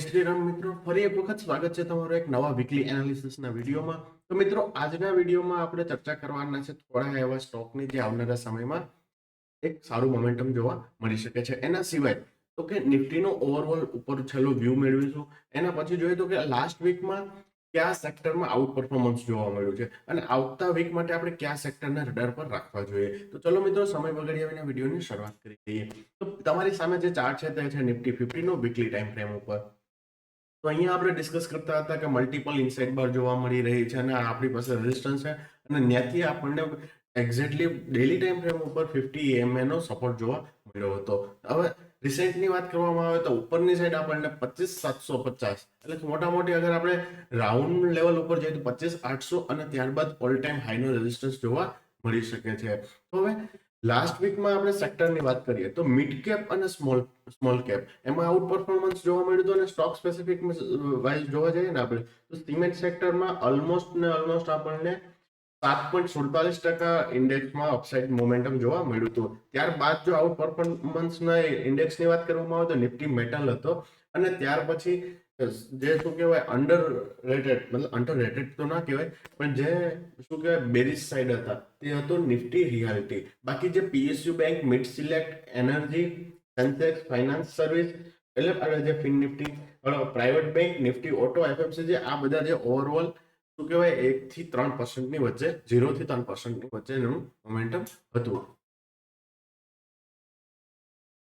શ્રી મિત્રો. ફરી એક વખત સ્વાગત છે તમારું એક નવા વીકલી એનાલિસિસના વિડીયોમાં. તો મિત્રો, આજના વિડીયોમાં આપણે ચર્ચા કરવાના છે થોડા એવા સ્ટોકની જે આવનારા સમયમાં એક સારું મોમેન્ટમ જોવા મળી શકે છે. એના સિવાય તો કે નિફ્ટીનો ઓવરઓલ ઉપર છેલ્લો વ્યૂ મેળવીશું એના પછી જોઈએ તો કે લાસ્ટ વીકમાં કયા સેક્ટરમાં આઉટ પરફોર્મન્સ જોવા મળ્યું છે અને આવતા વીક માટે આપણે કયા સેક્ટરને રડાર પર રાખવા જોઈએ. તો ચલો મિત્રો, સમય બગાડ્યા વિના વિડીયોની શરૂઆત કરી દઈએ. તો તમારી સામે જે ચાર્ટ છે તે છે નિફ્ટી ફિફ્ટીનો વીકલી ટાઈમ ફ્રેમ ઉપર. તો અહીંયા આપણે ડિસ્કસ કરતા હતા કે મલ્ટિપલ ઇનસાઇડ બાર જોવા મળી રહી છે અને આપણી પાસે રેઝિસ્ટન્સ છે. અને ત્યાંથી આપણને એક્ઝેક્ટલી ડેલી ટાઈમ ફ્રેમ ઉપર ફિફ્ટી એમએનો સપોર્ટ જોવા મળ્યો હતો. હવે રિસેન્ટની વાત કરવામાં આવે તો ઉપરની સાઈડ આપણને પચીસ સાતસો પચાસ. એટલે મોટા મોટી અગર આપણે રાઉન્ડ લેવલ ઉપર જઈએ તો પચીસ આઠસો અને ત્યારબાદ ઓલ ટાઈમ હાઈનો રેઝિસ્ટન્સ જોવા મળી શકે છે. તો હવે લાસ્ટ વીકમાં આપણે સેક્ટરની વાત કરીએ તો મિડ કેપ અને સ્મોલ સ્મોલ કેપ એમાં આઉટ પરફોર્મન્સ જોવા મળ્યું હતું અને સ્ટોક સ્પેસિફિક વાઇઝ જોવા જઈએ ને આપણે, તો સિમેન્ટ સેક્ટરમાં ઓલમોસ્ટ ને ઓલમોસ્ટ આપણને સાત પોઈન્ટ સુડતાલીસ ટકા ઇન્ડેક્સમાં અપસાઇડ મોમેન્ટમ જોવા મળ્યું હતું. ત્યારબાદ જો આઉટ પરફોર્મન્સના ઇન્ડેક્સની વાત કરવામાં આવે તો નિફ્ટી મેટલ હતો અને ત્યાર પછી જે શું કહેવાય અંડર રેટેડ મતલબ અંડર રેટેડ તો ના કહેવાય, પણ જે શું કહેવાય બેરિસ સાઈડ હતા, તે હતું નિફ્ટી રિયાલિટી બાકી જે PSU bank mid select energy sensex finance service એટલે આપણે જે fin Nifty private bank Nifty auto FMCG આ બધા જે ઓવરઓલ શું કહેવાય, એક થી ત્રણ પર્સન્ટની વચ્ચે ઝીરો થી ત્રણ પર્સન્ટની વચ્ચે એનું મોમેન્ટમ હતું.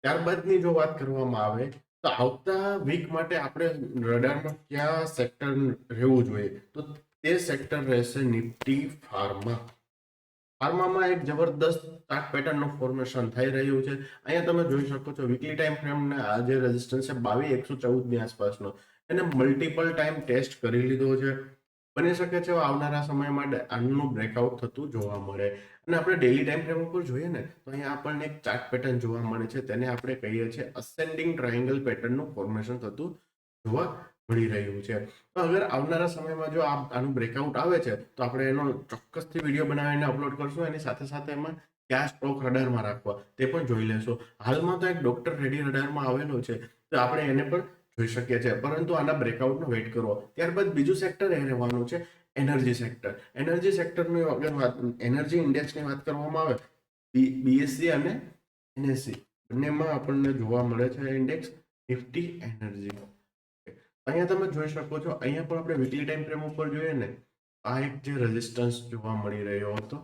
ત્યારબાદની જો વાત કરવામાં આવે તો આવતા વીક માટે આપણે રડારમાં કયા સેક્ટર રહેવું જોઈએ? તો તે સેક્ટર રહેશે નિફ્ટી ફાર્મા. ફાર્મામાં એક જબરદસ્ત ચાર્ટ પેટર્નનું ફોર્મેશન થઈ રહ્યું છે. અહીંયા તમે જોઈ શકો છો વીકલી ટાઈમ ફ્રેમને જે રેઝિસ્ટન્સ છે, બાવીસ, એકસો ચૌદની આસપાસનો. એને મલ્ટિપલ ટાઈમ ટેસ્ટ કરી લીધો છે. બની શકે છે આવનારા સમયમાં આનું બ્રેકઆઉટ થતું જોવા મળે. અને આપણે ડેલી ટાઈમ ફ્રેમ ઉપર જોઈએ ને, તો અહીંયા આપણને એક ચાર્ટ પેટર્ન જોવા મળે છે. તેને આપણે કહીએ છીએ અસેન્ડિંગ ટ્રાયંગલ પેટર્નનું ફોર્મેશન થતું જોવા મળી રહ્યું છે. તો અગર આવનારા સમયમાં જો આ, આનું બ્રેકઆઉટ આવે છે, તો આપણે એનો ચોક્કસથી વીડિયો બનાવીને અપલોડ કરશું. એની સાથે સાથે એમાં કયા સ્ટોક રડારમાં રાખવા તે પણ જોઈ લેશું. હાલમાં તો એક ડોક્ટર રેડી રડારમાં આવેલો છે. તો આપણે એને પણ જોઈ શકીએ છીએ પરંતુ આના બ્રેકઆઉટનો વેઇટ કરવો ત્યારબાદ બીજું સેક્ટર એ રહેવાનું છે એનર્જી સેક્ટર એનર્જી સેક્ટરની અગર વાત એનર્જી ઇન્ડેક્સની વાત કરવામાં આવે બીએસસી અને એનએસસી બંનેમાં આપણને જોવા મળે છે ઇન્ડેક્સ નિફ્ટી એનર્જી અહીંયા તમે જોઈ શકો છો, અહીંયા પણ આપણે વીકલી ટાઈમ ફ્રેમ ઉપર જોઈએ ને, આ એક જે રેઝિસ્ટન્સ જોવા મળી રહ્યો હતો.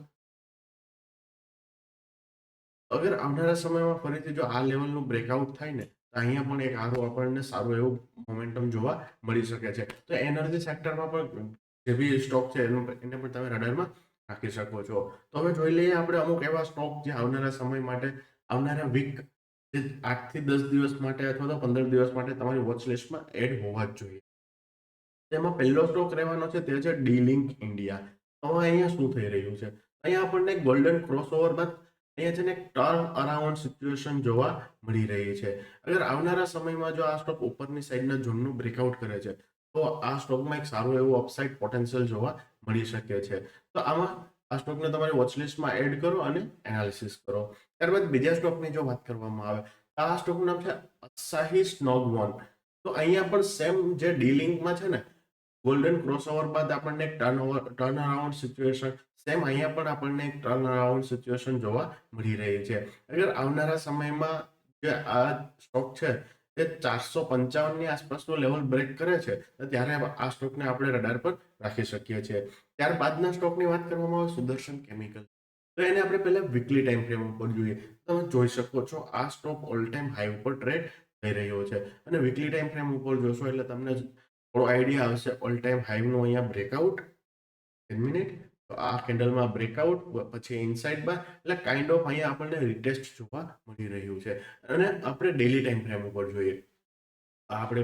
અગર આવનારા સમયમાં ફરીથી જો આ લેવલનું બ્રેકઆઉટ થાય ને અહીંયા પણ એક સારું આપણને સારું એવું મોમેન્ટમ જોવા મળી શકે છે. તો એનર્જી સેક્ટરમાં પણ જે બી સ્ટોક છે, એનું એને પણ તમે રડારમાં રાખી શકો છો. તો હવે જોઈ લઈએ આપણે અમુક એવા સ્ટોક જે આવનારા સમય માટે, આવનારા વીક જે આઠથી દસ દિવસ માટે અથવા તો પંદર દિવસ માટે તમારી વોચ લિસ્ટમાં એડ હોવા જ જોઈએ. તેમાં પહેલો સ્ટોક રહેવાનો છે, તે છે ડીલિંક ઇન્ડિયા હવે અહીંયા શું થઈ રહ્યું છે? અહીંયા આપણને ગોલ્ડન ક્રોસઓવર બાદ અહીંયા છે ને એક ટર્ન અરાઉન્ડ સિચ્યુએશન જોવા મળી રહી છે. અગર આવનારા સમયમાં જો આ સ્ટોક ઉપરની સાઈડના ઝોનનું બ્રેકઆઉટ કરે છે, તો આ સ્ટોકમાં એક સારું એવું અપસાઇડ પોટેન્શિયલ જોવા મળી શકે છે. તો આમાં આ સ્ટોકને તમારી વોચલિસ્ટમાં એડ કરો અને એનાલિસિસ કરો. ત્યારબાદ બીજા સ્ટોકની જો વાત કરવામાં આવે, તો આ સ્ટોકનું નામ છે અસાહી સ્નોગ વન તો અહીંયા પણ સેમ જે ડીલિંગમાં છે ને ગોલ્ડન ક્રોસઓવર બાદ આપણને એક turn over turn around situation same અહીંયા પણ આપણને એક ટર્ન અરાઉન્ડ સિચ્યુએશન જોવા મળી રહી છે. અગર આવનારા સમયમાં જે આ સ્ટોક છે, એ ચારસો પંચાવનની આસપાસનો લેવલ બ્રેક કરે છે, તો ત્યારે આ સ્ટોકને આપણે રડાર પર રાખી શકીએ છીએ. ત્યારબાદના સ્ટોકની વાત કરવામાં આવે, સુદર્શન કેમિકલ તો એને આપણે પહેલા વીકલી ટાઈમ ફ્રેમ ઉપર જોઈએ. તમે જોઈ શકો છો, આ સ્ટોક ઓલ ટાઈમ હાઈ ઉપર ટ્રેડ થઈ રહ્યો છે. અને વીકલી ટાઈમ ફ્રેમ ઉપર જોશો એટલે તમને થોડો આઈડિયા આવશે. ઓલ ટાઈમ હાઈનું અહીંયા બ્રેકઆઉટ ટેન મિનિટ તો આ કેન્ડલમાં બ્રેકઆઉટ પછી ઇનસાઇડ બાર એટલે કાઇન્ડ ઓફ અહીંયા આપણને રિટેસ્ટ જોવા મળી રહ્યું છે. અને આપણે ડેલી ટાઈમ ફ્રેમ ઉપર જોઈએ. આપણે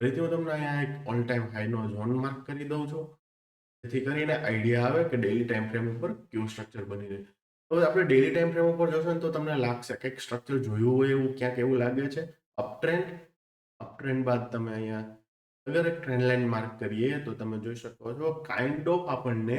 ફરીથી હું તમને અહીંયા એક ઓલ ટાઈમ હાઈનો ઝોન માર્ક કરી દઉં છું. જેથી કરીને આઈડિયા આવે કે ડેલી ટાઈમ ફ્રેમ ઉપર કેવું સ્ટ્રક્ચર બની રહે હવે આપણે ડેલી ટાઈમ ફ્રેમ ઉપર જોશો ને તો તમને લાગશે કંઈક સ્ટ્રક્ચર જોયું હોય એવું ક્યાંક એવું લાગે છે. અપ ટ્રેન્ડ અપ ટ્રેન્ડ બાદ તમે અહીંયા અગર એક ટ્રેન્ડ લાઇન માર્ક કરીએ તો તમે જોઈ શકો છો કાઇન્ડ ઓફ આપણને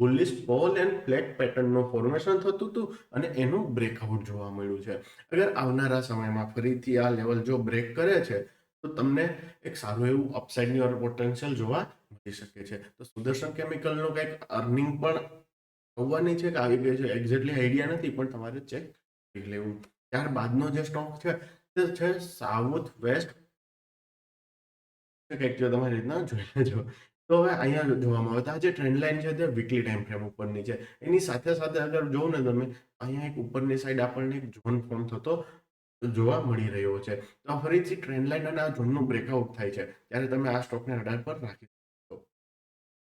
પોલીસ પોલ એન્ડ ફ્લેટ પેટર્નનું ફોર્મેશન થતું હતું અને એનું બ્રેકઆઉટ જોવા મળ્યું છે. અગર આવનારા સમયમાં ફરીથી આ લેવલ જો બ્રેક કરે છે, તો તમને એક સારું એવું અપસાઇડની ઓર પોટેન્શિયલ જોવા મળી શકે છે. તો સુદર્શન કેમિકલનું કંઈક અર્નિંગ પણ આવવાની છે, કે આવી ગઈ છે એક્ઝેક્ટલી આઈડિયા નથી, પણ તમારે ચેક કરી લેવું. ત્યારબાદનો જે સ્ટોક છે, તે છે સાઉથ વેસ્ટ કંઈક તમારી રીતના જોઈ લેજો તો હવે અહીંયા જોવામાં આવે તો આ જે ટ્રેન્ડ લાઇન છે તે વીકલી ટાઈમ ફ્રેમ ઉપરની છે. એની સાથે સાથે અગર જોઉં ને તમે, અહીંયા એક ઉપરની સાઈડ આપણને એક ઝોન ફોર્મ થતો જોવા મળી રહ્યો છે. તો ફરીથી ટ્રેન્ડ લાઇન અને આ ઝોનનું બ્રેકઆઉટ થાય છે. ત્યારે તમે આ સ્ટોકને રડાર પર રાખી શકો.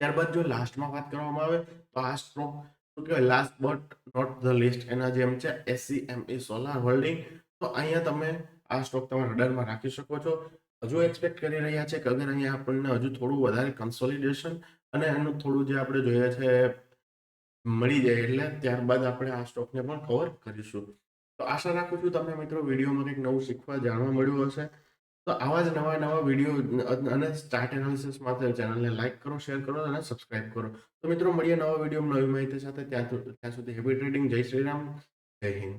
ત્યારબાદ જો લાસ્ટમાં વાત કરવામાં આવે, તો આ સ્ટોક શું કહેવાય last but not the least એના જેમ છે એસસી એમ એ સોલાર હોલ્ડિંગ તો અહીંયા તમે આ સ્ટોક તમે રડારમાં રાખી શકો છો. હજુ એક્સપેક્ટ કરી રહ્યા છે કે અગર અહીંયા આપણને હજુ થોડું વધારે કન્સોલિડેશન અને એનું થોડું જે આપણે જોઈએ છે મળી જાય એટલે ત્યારબાદ આપણે આ સ્ટોકને પણ કવર કરીશું. તો આશા રાખું છું તમને મિત્રો વિડીયોમાં કંઈક નવું શીખવા જાણવા મળ્યું હશે. તો આવા જ નવા નવા વીડિયો અને સ્ટાર્ટ એનાલિસિસ માટે ચેનલને લાઇક કરો શેર કરો અને સબસ્ક્રાઇબ કરો. તો મિત્રો મળીએ નવા વીડિયો નવી માહિતી સાથે. ત્યાં ત્યાં સુધી હેપી ટ્રેડિંગ. જય શ્રી રામ. જય હિન્દ.